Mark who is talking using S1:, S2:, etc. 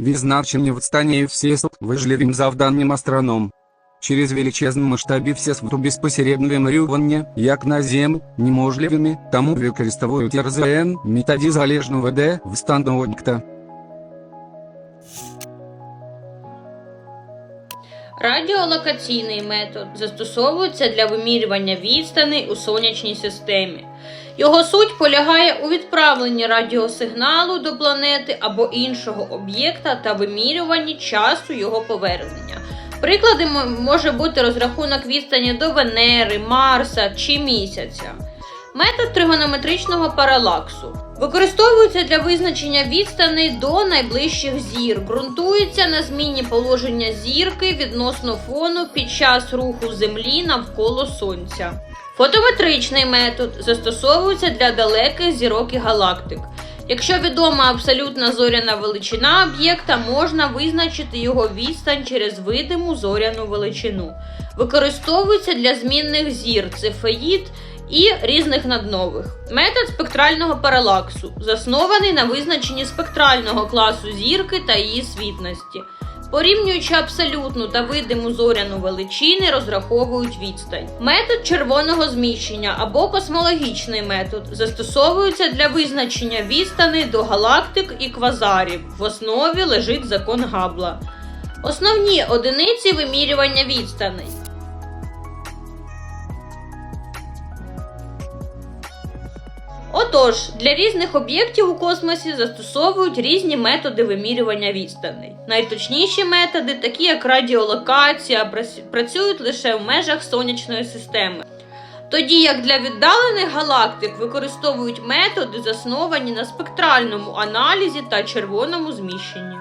S1: Відзначені відстані всі важливим завданням астроном. Через величезні масштаби всі світу безпосередньо вимірювання, як на Землі, неможливими, тому використовують РЗН, методи залежного ВД, встановлення.
S2: Радіолокаційний метод застосовується для вимірювання відстаней у сонячній системі. Його суть полягає у відправленні радіосигналу до планети або іншого об'єкта та вимірюванні часу його повернення. Прикладом може бути розрахунок відстані до Венери, Марса чи місяця. Метод тригонометричного паралаксу використовується для визначення відстаней до найближчих зір, ґрунтується на зміні положення зірки відносно фону під час руху Землі навколо Сонця. Фотометричний метод застосовується для далеких зірок і галактик. Якщо відома абсолютна зоряна величина об'єкта, можна визначити його відстань через видиму зоряну величину. Використовується для змінних зір цефеїд і різних наднових. Метод спектрального паралаксу заснований на визначенні спектрального класу зірки та її світності. Порівнюючи абсолютну та видиму зоряну величини, розраховують відстань. Метод червоного зміщення або космологічний метод застосовується для визначення відстани до галактик і квазарів. В основі лежить закон Габла. Основні одиниці вимірювання відстаней. Отож, для різних об'єктів у космосі застосовують різні методи вимірювання відстаней. Найточніші методи, такі як радіолокація, працюють лише в межах сонячної системи. Тоді як для віддалених галактик використовують методи, засновані на спектральному аналізі та червоному зміщенні.